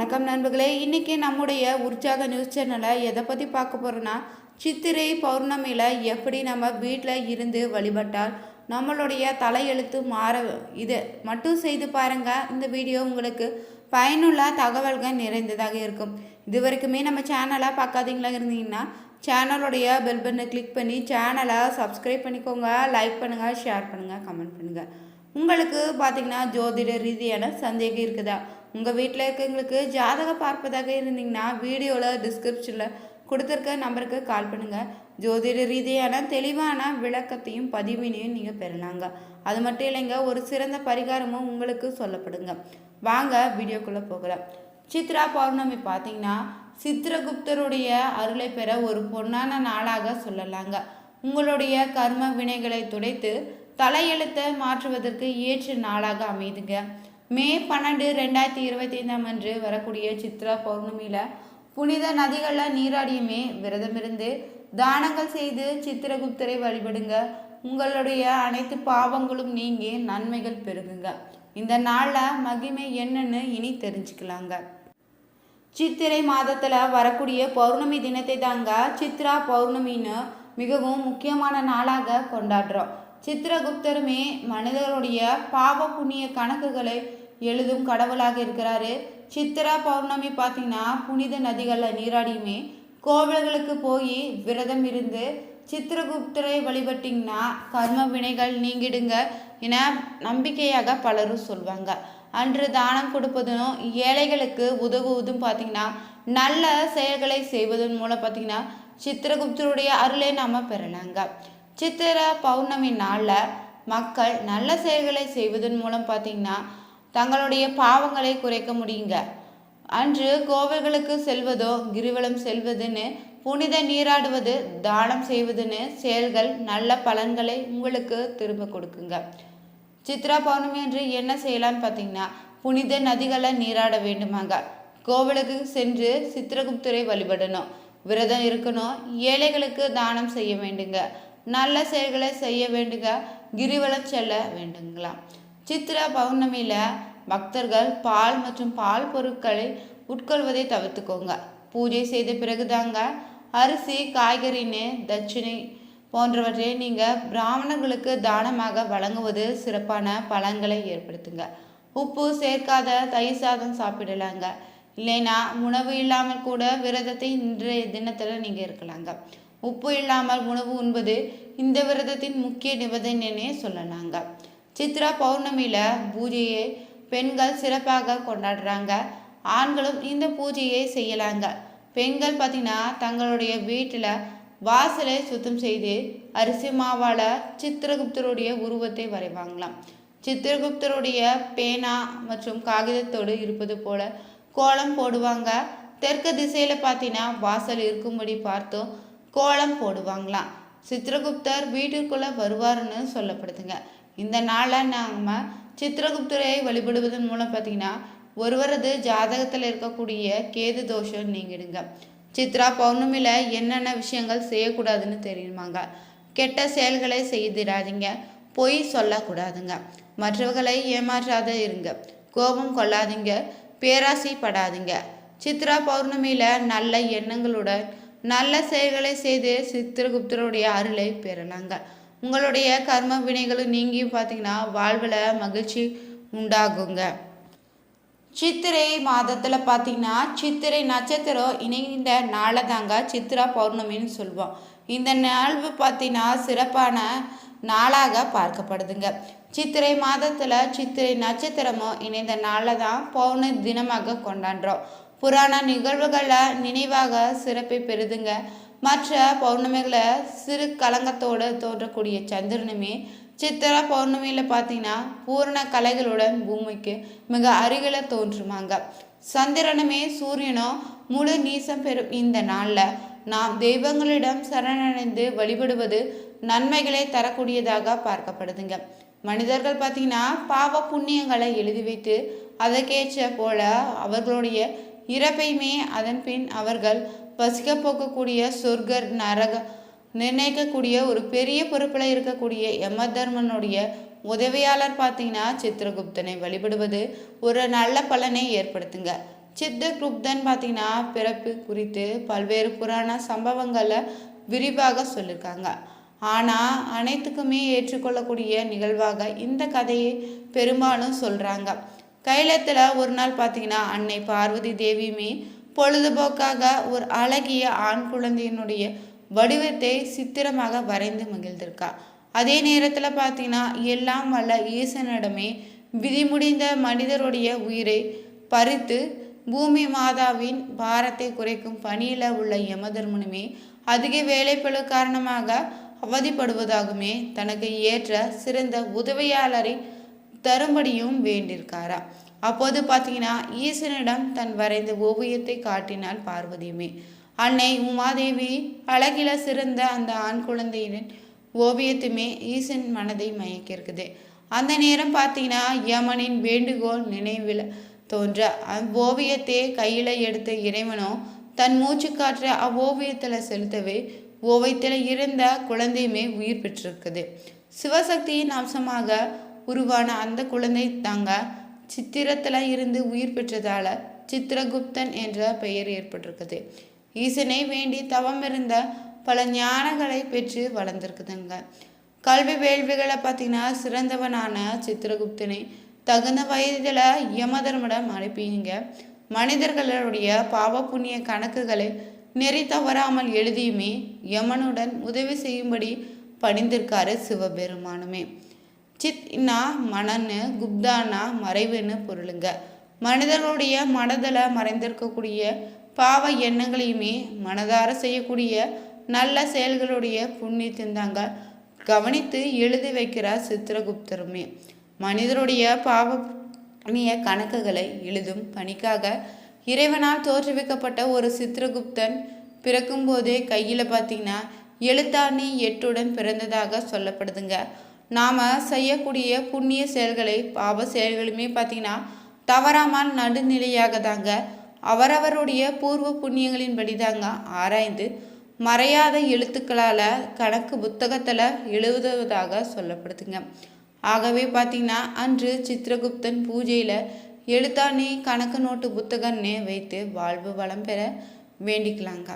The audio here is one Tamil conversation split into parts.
வணக்கம் நண்பர்களே. இன்றைக்கி நம்முடைய உற்சாக நியூஸ் சேனலை எதை பற்றி பார்க்க போகிறோன்னா சித்திரை பௌர்ணமியில் எப்படி நம்ம வீட்டில் இருந்து வழிபட்டால் நம்மளுடைய தலையெழுத்து மாற இது மட்டும் செய்து பாருங்கள் இந்த வீடியோ உங்களுக்கு பயனுள்ள தகவல்கள் நிறைந்ததாக இருக்கும். இது வரைக்குமே நம்ம சேனலை பார்க்காதீங்களா இருந்தீங்கன்னா சேனலுடைய பெல் பட்டனை கிளிக் பண்ணி சேனலை சப்ஸ்கிரைப் பண்ணிக்கோங்க. லைக் பண்ணுங்கள் ஷேர் பண்ணுங்கள் கமெண்ட் பண்ணுங்கள் உங்களுக்கு பார்த்திங்கன்னா ஜோதிட ரீதியான சந்தேகம் இருக்குதா? உங்கள் வீட்டில் இருக்கவங்களுக்கு ஜாதகம் பார்ப்பதாக இருந்தீங்கன்னா வீடியோவில் டிஸ்கிரிப்ஷனில் கொடுத்துருக்க நம்பருக்கு கால் பண்ணுங்கள் ஜோதிட ரீதியான தெளிவான விளக்கத்தையும் பதிவினையும் நீங்கள் பெறலாங்க. அது மட்டும் இல்லைங்க ஒரு சிறந்த பரிகாரமும் உங்களுக்கு சொல்லப்படுங்க. வாங்க வீடியோக்குள்ளே போகலாம். சித்ரா பௌர்ணமி பார்த்தீங்கன்னா சித்திரகுப்தருடைய அருளை பெற ஒரு பொன்னான நாளாக சொல்லலாங்க. உங்களுடைய கர்ம வினைகளை துடைத்து தலையெழுத்தை மாற்றுவதற்கு ஏற்ற நாளாக அமைதுங்க. மே பன்னெண்டு ரெண்டாயிரத்தி இருபத்தி ஐந்தாம் அன்று வரக்கூடிய சித்ரா பௌர்ணமியில் புனித நதிகளில் நீராடியுமே விரதமிருந்து தானங்கள் செய்து சித்திரகுப்தரை வழிபடுங்க. உங்களுடைய அனைத்து பாவங்களும் நீங்கி நன்மைகள் பெருகுங்க. இந்த நாளில் மகிமை என்னன்னு இனி தெரிஞ்சுக்கலாங்க. சித்திரை மாதத்தில் வரக்கூடிய பௌர்ணமி தினத்தை தாங்க சித்ரா பௌர்ணமின்னு மிகவும் முக்கியமான நாளாக கொண்டாடுறோம். சித்திரகுப்தருமே மனிதருடைய பாவ புண்ணிய கணக்குகளை எழுதும் கடவுளாக இருக்கிறாரு. சித்திரா பௌர்ணமி பார்த்தீங்கன்னா புனித நதிகளில் நீராடியுமே. கோவில்களுக்கு போய் விரதம் இருந்து சித்திரகுப்தரை வழிபட்டிங்கன்னா கர்ம வினைகள் நீங்கிடுங்க என நம்பிக்கையாக பலரும் சொல்வாங்க. அன்று தானம் கொடுப்பதும் ஏழைகளுக்கு உதவுவதும் பார்த்திங்கன்னா நல்ல செயல்களை செய்வதன் மூலம் பார்த்திங்கன்னா சித்திரகுப்தருடைய அருளை நாம் பெறலாங்க. சித்திர பௌர்ணமி நாளில் மக்கள் நல்ல செயல்களை செய்வதன் மூலம் பார்த்திங்கன்னா தங்களுடைய பாவங்களை குறைக்க முடியுங்க. அன்று கோவில்களுக்கு செல்வதோ கிரிவலம் செல்வதுன்னு புனித நீராடுவது தானம் செய்வதுன்னு செயல்கள் நல்ல பலன்களை உங்களுக்கு திரும்ப கொடுக்குங்க. சித்ரா பௌர்ணமி என்று என்ன செய்யலாம்னு பார்த்தீங்கன்னா புனித நதிகளை நீராட வேண்டுமாங்க. கோவிலுக்கு சென்று சித்திரகுப்தரை வழிபடணும். விரதம் இருக்கணும். ஏழைகளுக்கு தானம் செய்ய வேண்டுங்க. நல்ல செயல்களை செய்ய வேண்டுங்க. கிரிவலம் செல்ல வேண்டுங்களாம். சித்ரா பௌர்ணமியில் பக்தர்கள் பால் மற்றும் பால் பொருட்களை உட்கொள்வதை தவிர்த்துக்கோங்க. பூஜை செய்த பிறகுதாங்க அரிசி காய்கறின்னு தட்சிணை போன்றவற்றை நீங்கள் பிராமணர்களுக்கு தானமாக வழங்குவது சிறப்பான பலன்களை ஏற்படுத்துங்க. உப்பு சேர்க்காத தயிர் சாதம் சாப்பிடலாங்க. இல்லைன்னா உணவு இல்லாமல் கூட விரதத்தை இன்றைய தினத்தில் நீங்கள் இருக்கலாங்க. உப்பு இல்லாமல் உணவு உண்பது இந்த விரதத்தின் முக்கிய நிபந்தனைன்னே சொல்லலாங்க. சித்ரா பௌர்ணமியில் பூஜையை பெண்கள் சிறப்பாக கொண்டாடுறாங்க. ஆண்களும் இந்த பூஜையை செய்யலாங்க. பெண்கள் பார்த்திங்கன்னா தங்களுடைய வீட்டில் வாசலை சுத்தம் செய்து அரிசி மாவால் சித்திரகுப்தருடைய உருவத்தை வரைவாங்களாம். சித்திரகுப்தருடைய பேனா மற்றும் காகிதத்தோடு இருப்பது போல கோலம் போடுவாங்க. தெற்கு திசையில் பார்த்தீங்கன்னா வாசல் இருக்கும்படி பார்த்தும் கோலம் போடுவாங்களாம். சித்திரகுப்தர் வீட்டிற்குள்ளே வருவார்னு சொல்லப்படுதுங்க. இந்த நாளில் நாம் சித்திரகுப்தரை வழிபடுவதன் மூலம் பார்த்தீங்கன்னா ஒருவரது ஜாதகத்தில் இருக்கக்கூடிய கேது தோஷம் நீங்கிடுங்க. சித்ரா பௌர்ணமியில் என்னென்ன விஷயங்கள் செய்யக்கூடாதுன்னு தெரியுமாங்க? கெட்ட செயல்களை செய்திடாதீங்க பொய் சொல்லக்கூடாதுங்க. மற்றவர்களை ஏமாற்றாத இருங்க. கோபம் கொள்ளாதீங்க. பேராசைப்படாதீங்க சித்ரா பௌர்ணமியில் நல்ல எண்ணங்களுடன் நல்ல செயல்களை செய்து சித்திரகுப்தருடைய அருளை பெறலாங்க. உங்களுடைய கர்ம வினைகளும் நீங்கியும் பார்த்தீங்கன்னா வாழ்வில் மகிழ்ச்சி உண்டாகுங்க. சித்திரை மாதத்தில் பார்த்தீங்கன்னா சித்திரை நட்சத்திரம் இணைந்த நாளை தாங்க சித்திரா பௌர்ணமின்னு சொல்லுவோம். இந்த நாள் பார்த்தீங்கன்னா சிறப்பான நாளாக பார்க்கப்படுதுங்க. சித்திரை மாதத்தில் சித்திரை நட்சத்திரமும் இணைந்த நாளை தான் பௌர்ணமி தினமாக கொண்டாடுறோம். புராண நிகழ்வுகளில் நினைவாக சிறப்பை பெறுதுங்க. மற்ற பௌர்ணமிகளை சிறு கலங்கத்தோடு தோன்றக்கூடிய சந்திரனுமே சித்திர பௌர்ணமியில் பார்த்தீங்கன்னா பூரண கலைகளுடன் பூமிக்கு மிக அருகில் தோன்றுமாங்க. சந்திரனுமே சூரியனும் முழு நீசம் பெறும் இந்த நாளில் நாம் தெய்வங்களிடம் சரணடைந்து வழிபடுவது நன்மைகளை தரக்கூடியதாக பார்க்கப்படுதுங்க. மனிதர்கள் பார்த்தீங்கன்னா பாவ புண்ணியங்களை எழுதி வைத்து அதற்கேற்ற போல அவர்களுடைய இறப்பையுமே அதன் பின் அவர்கள் பசிக்க போக்கக்கூடிய சொர்க்கர் நரக நிர்ணயிக்கக்கூடிய ஒரு பெரிய பொறுப்பில் இருக்கக்கூடிய யமதர்மனுடைய உதவியாளர் பார்த்தீங்கன்னா சித்திரகுப்தனை வழிபடுவது ஒரு நல்ல பலனை ஏற்படுத்துங்க. சித்திரகுப்தன் பார்த்தீங்கன்னா பிறப்பு குறித்து பல்வேறு புராண சம்பவங்களை விரிவாக சொல்லியிருக்காங்க ஆனால் அனைத்துக்குமே ஏற்றுக்கொள்ளக்கூடிய நிகழ்வாக இந்த கதையை பெரும்பாலும் சொல்கிறாங்க கைலத்தில் ஒரு நாள் பார்த்தீங்கன்னா அன்னை பார்வதி தேவியுமே பொழுதுபோக்காக ஒரு அழகிய ஆண் குழந்தையினுடைய வடிவத்தை சித்திரமாக வரைந்து மகிழ்ந்திருக்கா. அதே நேரத்தில் பார்த்தீங்கன்னா எல்லாம் வல்ல ஈசனிடமே விதிமுடிந்த மனிதருடைய உயிரை பறித்து பூமி மாதாவின் பாரத்தை குறைக்கும் பணியில் உள்ள யமதர்மனுமே அதிக வேலைப்பழு காரணமாக அவதிப்படுவதாகவுமே தனக்கு ஏற்ற சிறந்த உதவியாளரை தரும்படியும் வேண்டியிருக்காரா. அப்போது பார்த்தீங்கன்னா ஈசனிடம் தன் வரைந்த ஓவியத்தை காட்டினாள் பார்வதியுமே. அன்னை உமாதேவி அழகில சிறந்த அந்த ஆண் குழந்தையின் ஓவியத்துமே ஈசன் மனதை மயக்கிருக்குது அந்த நேரம் பார்த்தீங்கன்னா யமனின் வேண்டுகோள் நினைவில் தோன்ற அவ்வோவியத்தை கையில் எடுத்த இறைவனோ தன் மூச்சு காற்ற அவ்வோவியத்தில் செலுத்தவே ஓவியத்தில் இருந்த குழந்தையுமே உயிர் பெற்றிருக்குது. சிவசக்தியின் அம்சமாக உருவான அந்த குழந்தை தாங்க சித்திரத்தில் இருந்து உயிர் பெற்றதால சித்திரகுப்தன் என்ற பெயர் ஏற்பட்டிருக்குது. ஈசனை வேண்டி தவம் இருந்த பல ஞானங்களை பெற்று வளர்ந்துருக்குதுங்க. கல்வி வேள்விகளை பார்த்தீங்கன்னா சிறந்தவனான சித்திரகுப்தனை தகுந்த வயதில் யமதர்மடம் அனுப்பிங்க. மனிதர்களுடைய பாவ புண்ணிய கணக்குகளை நெறி தவறாமல் எழுதியுமே யமனுடன் உதவி செய்யும்படி பணிந்திருக்காரு சிவபெருமானுமே. சித்னா மனன்னு குப்தானா மறைவுன்னு பொருளுங்க. மனிதர்களுடைய மனதில் மறைந்திருக்கக்கூடிய பாவ எண்ணங்களையுமே மனதார செய்யக்கூடிய நல்ல செயல்களுடைய புண்ணியத்தின்தாங்க. கவனித்து எழுதி வைக்கிறார் சித்திரகுப்தருமே. மனிதருடைய பாவ புண்ணிய கணக்குகளை எழுதும் பணிக்காக இறைவனால் தோற்றுவிக்கப்பட்ட ஒரு சித்திரகுப்தன் பிறக்கும்போதே கையில் பார்த்தீங்கன்னா எழுத்தாணி எட்டுடன் பிறந்ததாக சொல்லப்படுதுங்க. நாம் செய்யக்கூடிய புண்ணிய செயல்களை பாவ செயல்களுமே பார்த்தீங்கன்னா தவறாமல் நடுநிலையாக தாங்க அவரவருடைய பூர்வ புண்ணியங்களின்படி தாங்க ஆராய்ந்து மறையாத எழுத்துக்களால் கணக்கு புத்தகத்தில் எழுதுவதாக சொல்லப்படுதுங்க. ஆகவே பார்த்தீங்கன்னா அன்று சித்திரகுப்தன் பூஜையில் எழுத்தாணி கணக்கு நோட்டு புத்தகம்னு வைத்து வாழ்வு வளம் பெற வேண்டிக்கலாங்க.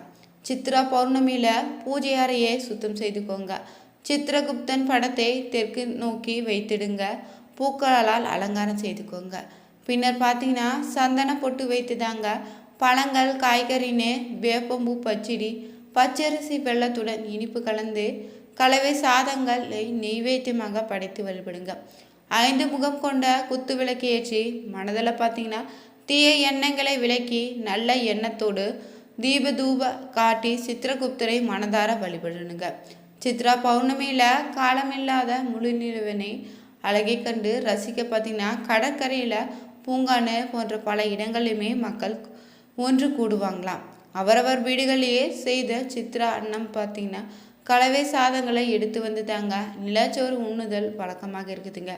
சித்ரா பௌர்ணமியில் பூஜை அறையை சுத்தம் செய்துக்கோங்க. சித்திரகுப்தன் படத்தை தெற்கு நோக்கி வைத்திடுங்க. பூக்களால் அலங்காரம் செய்துக்கோங்க. பின்னர் பார்த்தீங்கன்னா சந்தன பொட்டு வைத்துதாங்க. பழங்கள் காய்கறின்னு வேப்பம்பூ பச்சடி பச்சரிசி வெள்ளத்துடன் இனிப்பு கலந்து கலவை சாதங்களை நெய்வேத்தியமாக படைத்து வழிபடுங்க. ஐந்து முகம் கொண்ட குத்து விளக்கு ஏற்றி மனதில் பார்த்தீங்கன்னா தீய எண்ணங்களை விலக்கி நல்ல எண்ணத்தோடு தீப தூப காட்டி சித்திரகுப்தரை மனதார வழிபடணுங்க. சித்ரா பௌர்ணமியில் காலமில்லாத முழு நிலவினை அழகை கண்டு ரசிக்க பார்த்தீங்கன்னா கடற்கரையில் பூங்கானு போன்ற பல இடங்களிலுமே மக்கள் ஒன்று கூடுவாங்களாம். அவரவர் வீடுகளிலேயே செய்த சித்ரா அன்னம் பார்த்தீங்கன்னா கலவை சாதங்களை எடுத்து வந்து தாங்க நிலச்சோறு உண்ணுதல் வழக்கமாக இருக்குதுங்க.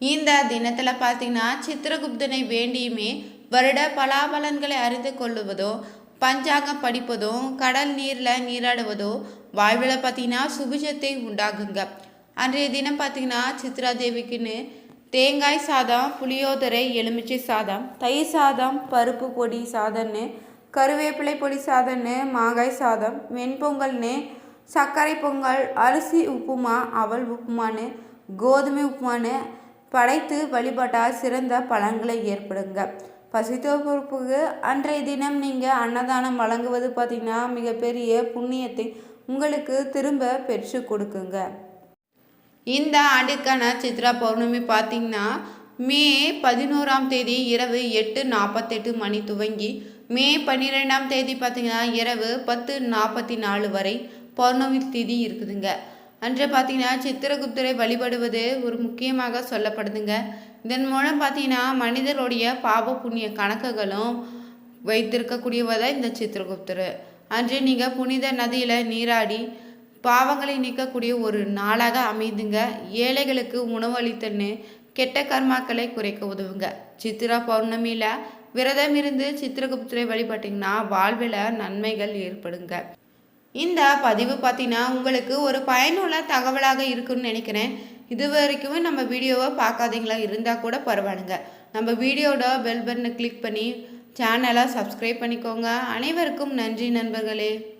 இந்த தினத்தில் பார்த்தீங்கன்னா சித்திரகுப்தனை வேண்டியுமே வருட பலாபலன்களை அறிந்து கொள்ளுவதோ பஞ்சாங்கம் படிப்பதோ கடல் நீரில் நீராடுவதோ வாழ்வில் பார்த்தீங்கன்னா சுபிஜத்தை உண்டாகுங்க அன்றைய தினம் பார்த்தீங்கன்னா சித்ரா தேவிக்குன்னு தேங்காய் சாதம் புளியோதரை எலுமிச்சை சாதம் தயிர் சாதம் பருப்பு பொடி சாதம்னு கருவேப்பிலை பொடி சாதம்னு மாங்காய் சாதம் வெண்பொங்கல்னு சர்க்கரை பொங்கல் அரிசி உப்புமா அவல் உப்புமான்னு கோதுமை உப்புமான்னு படைத்து வழிபட்டால் சிறந்த பலன்களை ஏற்படுங்க. பசித்தோப்புக்கு அன்றைய தினம் நீங்கள் அன்னதானம் வழங்குவது பார்த்திங்கன்னா மிகப்பெரிய புண்ணியத்தை உங்களுக்கு திரும்ப பெற்று கொடுக்குங்க. இந்த ஆண்டுக்கான சித்ரா பௌர்ணமி பார்த்திங்கன்னா மே பதினோராம் தேதி இரவு எட்டு நாற்பத்தெட்டு மணி துவங்கி மே பன்னிரெண்டாம் தேதி பார்த்திங்கன்னா இரவு பத்து நாற்பத்தி நாலு வரை பௌர்ணமி தேதி இருக்குதுங்க. அன்று பார்த்தீங்கன்னா சித்திரகுப்தரை வழிபடுவது ஒரு முக்கியமாக சொல்லப்படுதுங்க. இதன் மூலம் பார்த்தீங்கன்னா மனிதருடைய பாப புண்ணிய கணக்குகளும் வைத்திருக்கக்கூடியவதை இந்த சித்திரகுப்தர். அன்று நீங்கள் புனித நதியில் நீராடி பாவங்களை நீக்கக்கூடிய ஒரு நாளாக அமைதுங்க. ஏழைகளுக்கு உணவளித்தன்னு கெட்ட கர்மாக்களை குறைக்க உதவுங்க. சித்திரா பௌர்ணமியில் விரதம் இருந்து சித்திரகுப்தரை வழிபட்டிங்கன்னா வாழ்வில் நன்மைகள் ஏற்படுங்க. இந்த பதிவு பார்த்தீங்கன்னா உங்களுக்கு ஒரு பயனுள்ள தகவலாக இருக்குன்னு நினைக்கிறேன். இது வரைக்கும் நம்ம வீடியோவை பார்க்காதீங்களா? இருந்தால் கூட பரவாயில்லைங்க. நம்ம வீடியோட பெல் பட்டனை கிளிக் பண்ணி சேனலை சப்ஸ்கிரைப் பண்ணிக்கோங்க. அனைவருக்கும் நன்றி நண்பர்களே.